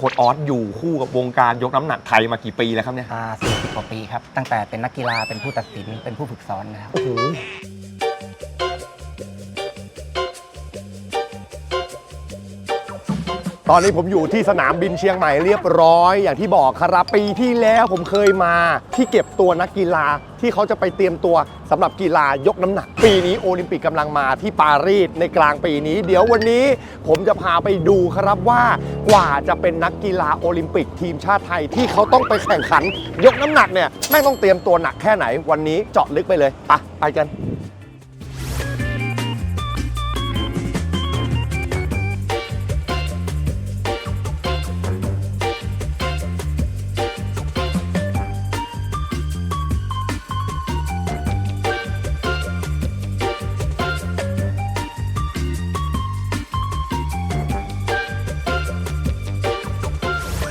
โค้ดออสอยู่คู่กับวงการยกน้ำหนักไทยมากี่ปีแล้วครับเนี่ย อ่า40กว่าปีครับ ตั้งแต่เป็นนักกีฬาเป็นผู้ตัดสินเป็นผู้ฝึกสอนนะครับ โอ้โห ตอนนี้ผมอยู่ที่สนามบินเชียงใหม่เรียบร้อย อย่างที่บอกครับปีที่แล้วผมเคยมาที่เก็บตัวนักกีฬาที่เขาจะไปเตรียมตัวสำหรับกีฬายกน้ำหนัก ปีนี้โอลิมปิกกำลังมาที่ปารีสในกลางปีนี้ เดี๋ยววันนี้ผมจะพาไปดูครับว่ากว่าจะเป็นนักกีฬาโอลิมปิกทีมชาติไทยที่เขาต้องไปแข่งขัน ยกน้ำหนักเนี่ยแม่งต้องเตรียมตัวหนักแค่ไหนวันนี้เจาะลึกไปเลยไปไปกัน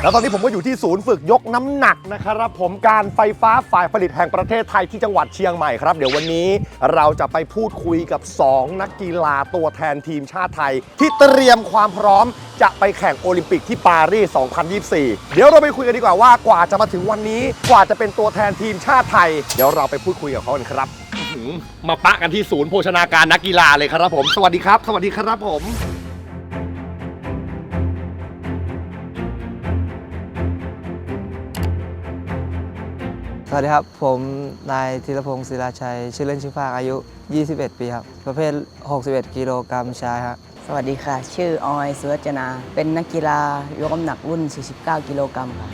แล้วตอนนี้ผมก็อยู่ที่ศูนย์ฝึกยกน้ำหนักนะครับผมการไฟฟ้าฝ่ายผลิตแห่งประเทศไทยที่จังหวัดเชียงใหม่ครับ เดี๋ยววันนี้เราจะไปพูดคุยกับ 2 นักกีฬาตัวแทนทีมชาติไทย ที่เตรียมความพร้อมจะไปแข่งโอลิมปิกที่ปารีส 2024 เดี๋ยวเราไปคุยกันดีกว่าว่ากว่าจะมาถึงวันนี้กว่าจะเป็นตัวแทนทีมชาติไทย เดี๋ยวเราไปพูดคุยกับเขากันครับอื้อหือมาปะกันที่ศูนย์โภชนาการนักกีฬาเลยครับผม สวัสดีครับ สวัสดีครับผม สวัสดีครับ ผมนายธีรพงศ์ศิลาชัย ชื่อเล่นชื่อภาคอายุ 21 ปีครับ ประเภท 61 กิโลกรัมชายครับสวัสดีค่ะ ชื่อออยสุรจนา เป็นนักกีฬายกน้ำหนักรุ่น 49 กิโลกรัมค่ะ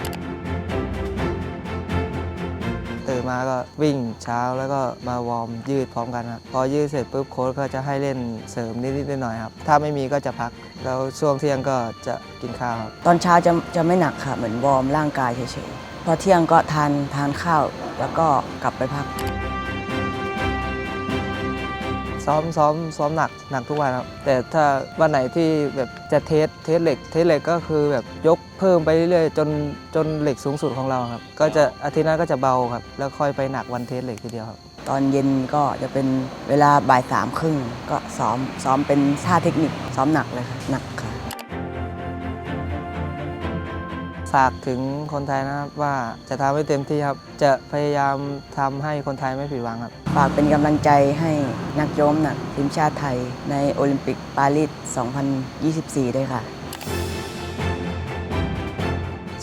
ตื่นมาก็วิ่งเช้าแล้วก็มาวอร์มยืดพร้อมกันครับพอยืดเสร็จปุ๊บโค้ชก็จะให้เล่นเสริมนิดๆหน่อยๆครับ ถ้าไม่มีก็จะพัก แล้วช่วงเที่ยงก็จะกินข้าวครับตอนเช้าจะจะไม่หนักค่ะ เหมือนวอร์มร่างกายเฉยๆ พอเที่ยงก็ทานทานข้าว แล้วก็กลับไปพัก ซ้อมซ้อมซ้อมหนักหนักทุกวันครับ แต่ถ้าวันไหนที่แบบจะเทสเทสเหล็ก เทสเหล็กก็คือแบบยกเพิ่มไปเรื่อยๆจนจนเหล็กสูงสุดของเราครับ ก็จะอาทิตย์หน้าก็จะเบาครับ แล้วค่อยไปหนักวันเทสเหล็กทีเดียวครับ ตอนเย็นก็จะเป็นเวลาบ่ายสามครึ่งก็ซ้อมซ้อมเป็นท่าเทคนิคซ้อมหนักเลยค่ะหนักค่ะ ฝากถึงคนไทยนะครับว่าจะทำให้เต็มที่ครับ จะพยายามทำให้คนไทยไม่ผิดหวังครับ ฝากเป็นกำลังใจให้นักโยมหนักทีมชาติไทยในโอลิมปิกปารีส 2024 ด้วยค่ะ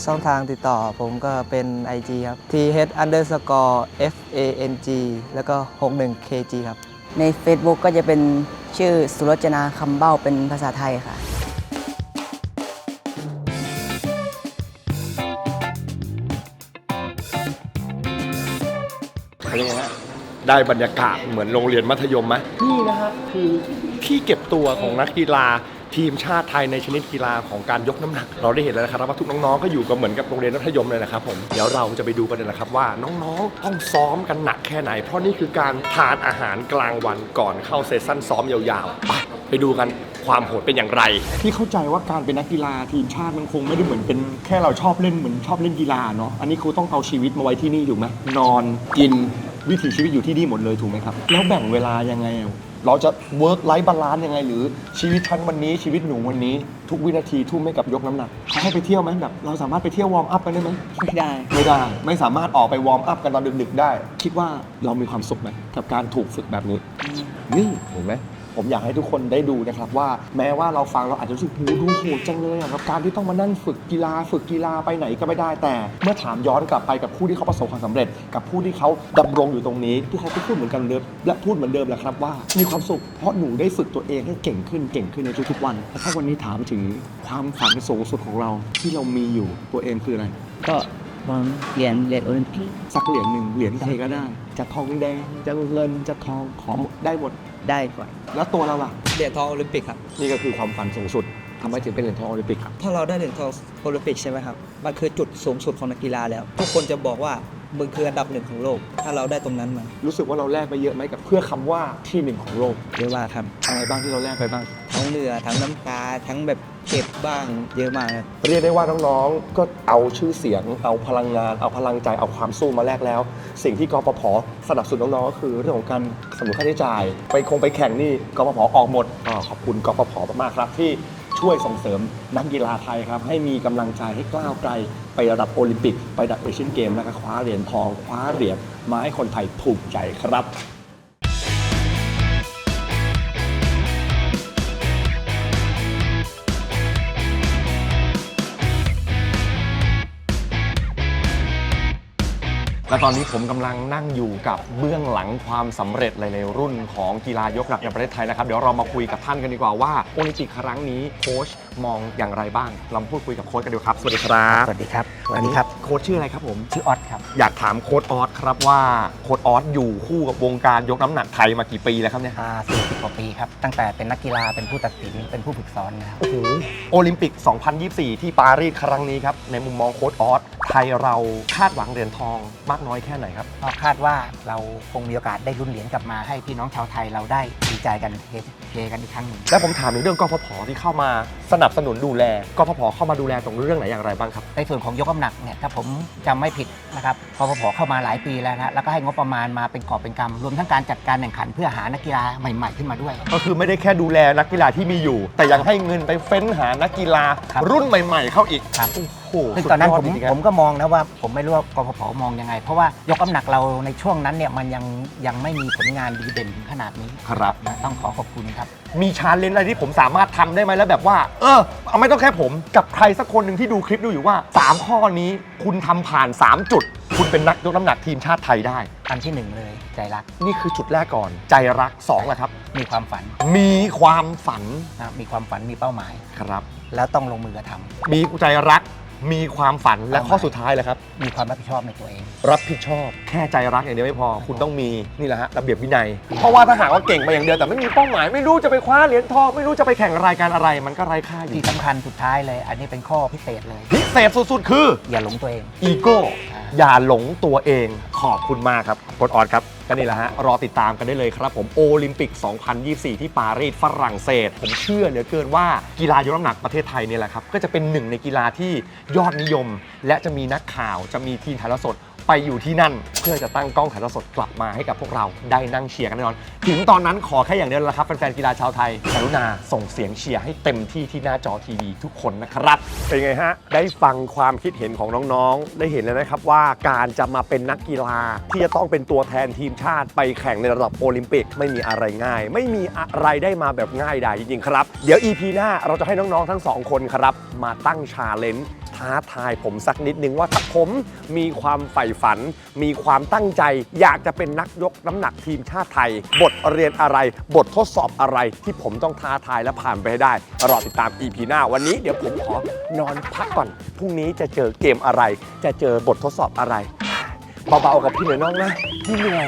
ช่องทางติดต่อผมก็เป็น IG ครับ th underscore f a n g แล้วก็ 61 kg ครับ ใน Facebook ก็จะเป็นชื่อสุรจนาคำเบ้าเป็นภาษาไทยค่ะ เป็นไงฮะได้บรรยากาศเหมือนโรงเรียนมัธยมไหมนี่นะฮะคือที่เก็บตัวของนักกีฬาทีมชาติไทยในชนิดกีฬาของการยกน้ำหนัก เราได้เห็นแล้วนะครับว่าทุกน้องๆก็อยู่กับเหมือนกับโรงเรียนมัธยมเลยนะครับผมเดี๋ยวเราจะไปดูกันเลยนะครับว่าน้องๆต้องซ้อมกันหนักแค่ไหน เพราะนี่คือการทานอาหารกลางวันก่อนเข้าเซสชั่นซ้อมยาวๆไปไปดูกัน ความโหดเป็นอย่างไร พี่เข้าใจว่าการเป็นนักกีฬาทีมชาติมันคงไม่ได้เหมือนเป็นแค่เราชอบเล่นเหมือนชอบเล่นกีฬาเนาะอันนี้ครูต้องเอาชีวิตมาไว้ที่นี่ถูกไหมนอนกินวิถีชีวิตอยู่ที่นี่หมดเลยถูกไหมครับ แล้วแบ่งเวลายังไงอะเราจะ work life balance ยังไง หรือชีวิตฉันวันนี้ชีวิตหนูวันนี้ ทุกวินาทีทุ่มให้กับยกน้ำหนักเขาให้ไปเที่ยวไหมแบบเราสามารถไปเที่ยววอร์มอัพกันได้ไหมไม่ได้ ไม่ได้ไม่สามารถออกไปวอร์มอัพกันตอนดึกๆได้ คิดว่าเรามีความสุขไหมกับการถูกฝึกแบบนี้นี่เห็นไหม ผมอยากให้ทุกคนได้ดูนะครับว่าแม้ว่าเราฟังเราอาจจะรู้สึกโหดูโหดจังเลยอะกับการที่ต้องมานั่งฝึกกีฬาฝึกกีฬาไปไหนก็ไม่ได้แต่ เมื่อถามย้อนกลับไปกับผู้ที่เขาประสบความสำเร็จ กับผู้ที่เขาดำรงอยู่ตรงนี้ทุกเขาก็พูดเหมือนกันเดิมและพูดเหมือนเดิมแหละครับว่า มีความสุขเพราะหนูได้ฝึกตัวเองให้เก่งขึ้นเก่งขึ้นในทุกๆวันแต่ถ้าวันนี้ถามถึงความฝันสูงสุดของเราที่เรามีอยู่ตัวเองคืออะไร ก็ ผมเหรียญเหรียญโอลิมปิกสักเหรียญหนึ่งเหรียญใดก็ได้ จะทองแดงจะเงินจะทองขอหมดได้หมด ได้ก่อนแล้วตัวเราล่ะ เหรียญทองโอลิมปิกครับ นี่ก็คือความฝันสูงสุดทำไมถึงเป็นเหรียญทองโอลิมปิกครับ ถ้าเราได้เหรียญทองโอลิมปิกใช่ไหมครับ มันคือจุดสูงสุดของนักกีฬาแล้ว ทุกคนจะบอกว่ามึงคืออันดับหนึ่งของโลก ถ้าเราได้ตรงนั้นมารู้สึกว่าเราแลกไปเยอะไหมกับเพื่อคำว่าที่หนึ่งของโลกเยอะมากครับอะไรบ้างที่เราแลกไปบ้าง ทั้งเหนื่อยทั้งน้ำตาทั้งแบบ เจ็บบ้างเยอะมากครับ เรียกได้ว่าน้องๆ ก็เอาชื่อเสียง เอาพลังงาน เอาพลังใจ เอาความสู้มาแลกแล้ว สิ่งที่กปพสนับสนุนน้องๆ ก็คือเรื่องของการสนับสนุนค่าใช้จ่าย ไปคงไปแข่งนี่กปพออกหมดก็ขอบคุณกปพมากๆครับ ที่ช่วยส่งเสริมนักกีฬาไทยครับ ให้มีกำลังใจให้กล้าวไกล ไประดับโอลิมปิก ไประดับเอเชียนเกมแล้วก็คว้าเหรียญทอง คว้าเหรียญมาให้คนไทยภูมิใจครับ และตอนนี้ผมกำลังนั่งอยู่กับเบื้องหลังความสำเร็จเลยในรุ่นของกีฬายกหนักแห่งประเทศไทยนะครับ เดี๋ยวเรามาคุยกับท่านกันดีกว่าว่าโอลิมปิกครั้งนี้โค้ชมองอย่างไรบ้างเรามาพูดคุยกับโค้ชกันดีกว่าครับ สวัสดีครับสวัสดีครับสวัสดีครับ โค้ชชื่ออะไรครับผม ชื่อออสครับ อยากถามโค้ชออสครับว่าโค้ชออสอยู่คู่กับวงการยกน้ำหนักไทยมากี่ปีแล้วครับเนี่ยอ่า40กว่าปีครับ ตั้งแต่เป็นนักกีฬา เป็นผู้ตัดสิน เป็นผู้ฝึกสอนนะครับ โอ้โหโอลิมปิก 2024 ที่ปารีสครั้งนี้ครับในมุมมองโค้ชออสไทยเราคาดหวังเหรียญทองมากน้อยแค่ไหนครับ ก็คาดว่าเราคงมีโอกาสได้รุ่นเหรียญกลับมาให้พี่น้องชาวไทยเราได้ดีใจกันเฮเฮกันอีกครั้งหนึ่งและผมถามถึงเรื่องกฟผที่เข้ามาสนับสนุนดูแลกฟผเข้ามาดูแลตรงเรื่องไหนอย่างไรบ้างครับ ในส่วนของยกน้ำหนักเนี่ยถ้าผมจำไม่ผิดนะครับพอพผเข้ามาหลายปีแล้วนะแล้วก็ให้งบประมาณมาเป็นกอบเป็นกำรวมทั้งการจัดการแข่งขันเพื่อหานักกีฬาใหม่ ๆ ขึ้นมาด้วย ก็คือไม่ได้แค่ดูแลนักกีฬาที่มีอยู่ แต่ยังให้เงินไปเฟ้นหานักกีฬา ครับรุ่นใหม่ ๆ เข้าอีกครับ โอ้โห ซึ่งตอนนั้นสุผดยมจริงๆครับผมก็มองนะว่าผมไม่รู้ว่ากพพมองยังไง เพราะว่ายกน้ำหนักเราในช่วงนั้นเนี่ยมันยังยังไม่มีผลงานดีเด่นถึงขนาดนี้ครับ นะต้องขอขอบคุณครับ มีชาเลนจ์อะไรที่ผมสามารถทำได้ไหมแล้วแบบว่า เออเอาไม่ต้องแค่ผมกับใครสักคนหนึ่งที่ดูคลิปดูอยู่ว่า 3 ข้อนี้คุณทำผ่าน 3 จุด คุณเป็นนักยกน้ำหนักทีมชาติไทยได้ อันที่หนึ่งเลยใจรักนี่คือจุดแรกก่อน ใจรัก2แหละครับ มีความฝันมีความฝันนะมีความฝันมีเป้าหมาย ครับ แล้วต้องลงมือกระทำมีใจรัก มีความฝันและข้อสุดท้ายเลยครับ มีความรับผิดชอบในตัวเอง รับผิดชอบแค่ใจรักอย่างเดียวไม่พอ คุณต้องมีนี่แหละฮะระเบียบวินัย เพราะว่าถ้าหากว่าเก่งไปอย่างเดียวแต่ไม่มีเป้าหมายไม่รู้จะไปคว้าเหรียญทองไม่รู้จะไปแข่งรายการอะไร มันก็ไร้ค่าอยู่ที่สำคัญสุดท้ายเลย อันนี้เป็นข้อพิเศษเลย พิเศษสุดๆ คืออย่าหลงตัวเองอีโก้อ่าอย่าหลงตัวเองขอบคุณมากครับกดออดครับ ก็นี่แหละฮะ รอติดตามกันได้เลยครับผมโอลิมปิก 2024 ที่ปารีสฝรั่งเศส ผมเชื่อเหลือเกินว่ากีฬายกน้ำหนักประเทศไทยเนี่ยแหละครับ ก็จะเป็นหนึ่งในกีฬาที่ยอดนิยม และจะมีนักข่าวจะมีทีมถ่ายทอดสดไปอยู่ที่นั่น เพื่อจะตั้งกล้องถ่ายทอดสดกลับมาให้กับพวกเราได้นั่งเชียร์กันแน่นอน ถึงตอนนั้นขอแค่อย่างเดียวละครับแฟนๆกีฬาชาวไทยกรุณาส่งเสียงเชียร์ให้เต็มที่ที่หน้าจอทีวีทุกคนนะครับ เป็นไงฮะ ได้ฟังความคิดเห็นของน้องๆ ได้เห็นแล้วนะครับว่าการจะมาเป็นนักกีฬาที่จะต้องเป็นตัวแทนทีมชาติไปแข่งในระดับโอลิมปิกไม่มีอะไรง่าย ไม่มีอะไรได้มาแบบง่ายดายจริงๆครับ เดี๋ยว EP หน้าเราจะให้น้องๆทั้งสองคนครับมาตั้งชาเลนจ์ท้าทายผมสักนิดนึงว่าถ้าผมมีความใฝ่ฝัน มีความตั้งใจ อยากจะเป็นนักยกน้ำหนักทีมชาติไทย บทเรียนอะไร บททดสอบอะไรที่ผมต้องท้าทายและผ่านไปให้ได้ รอติดตาม EP หน้าวันนี้เดี๋ยวผมขอนอนพักก่อนพรุ่งนี้จะเจอเกมอะไร จะเจอบททดสอบอะไรเบาๆกับพี่หน่อยน้องนะพี่เหนื่อย